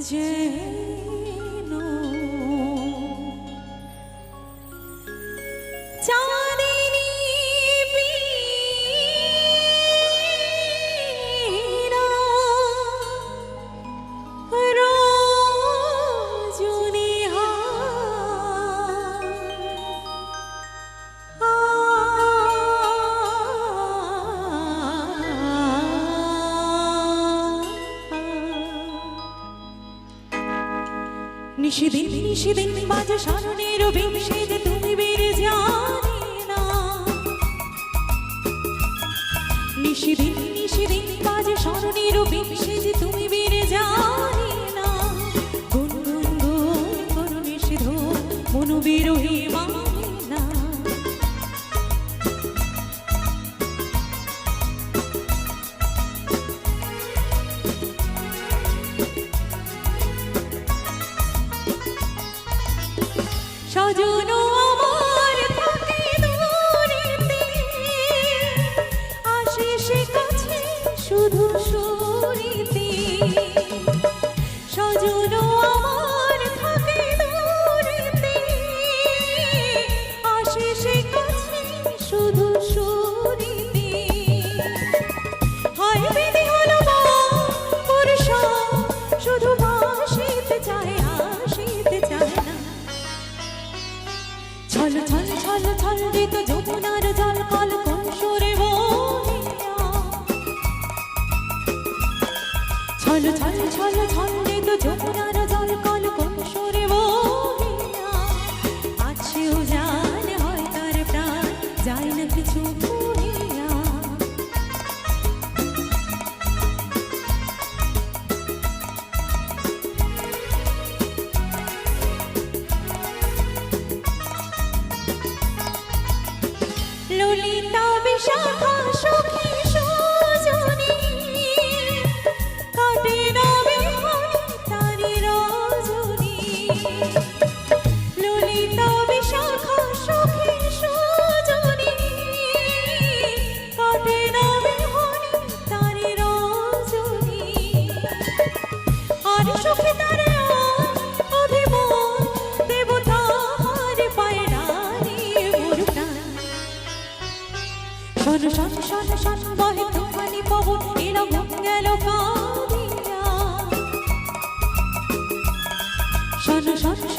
却 নিশিদিন নিশিদিন বাজে সারণের বিংশে তুমি বেড়ে জানি না। নিশিদিন নিশিদিন বাজে সারণের বিংশে সজন আমার থাকে দূরেতে আসে সে ঝলরিত যমুনার জল কল কোন সুরে ছল ছল ছল ঝলরিত যমুনার জল কল শোন শোন শোন শোন বহে তুমানি পবন এরকম গেল কাঁদিয়া শোন শোন